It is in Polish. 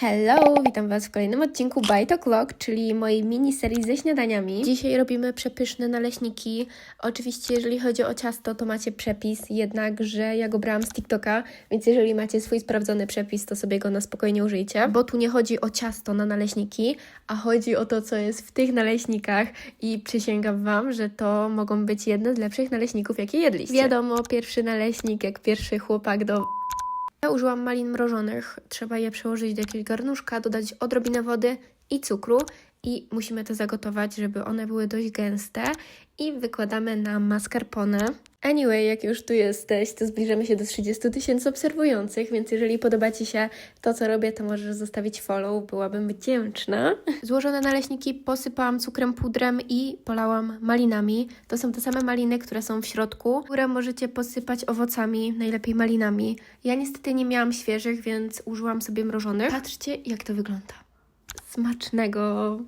Hello, witam Was w kolejnym odcinku Bite O'Clock, czyli mojej miniserii ze śniadaniami. Dzisiaj robimy przepyszne naleśniki. Oczywiście, jeżeli chodzi o ciasto, to macie przepis, jednakże ja go brałam z TikToka, więc jeżeli macie swój sprawdzony przepis, to sobie go na spokojnie użyjcie, bo tu nie chodzi o ciasto na naleśniki, a chodzi o to, co jest w tych naleśnikach i przysięgam Wam, że to mogą być jedne z lepszych naleśników, jakie jedliście. Wiadomo, pierwszy naleśnik, jak pierwszy chłopak do ja użyłam malin mrożonych. Trzeba je przełożyć do jakiegoś garnuszka, dodać odrobinę wody i cukru i musimy to zagotować, żeby one były dość gęste i wykładamy na mascarpone. Anyway, jak już tu jesteś, to zbliżamy się do 30 tysięcy obserwujących, więc jeżeli podoba Ci się to, co robię, to możesz zostawić follow, byłabym wdzięczna. Złożone naleśniki posypałam cukrem pudrem i polałam malinami. To są te same maliny, które są w środku, które możecie posypać owocami, najlepiej malinami. Ja niestety nie miałam świeżych, więc użyłam sobie mrożonych. Patrzcie, jak to wygląda. Smacznego!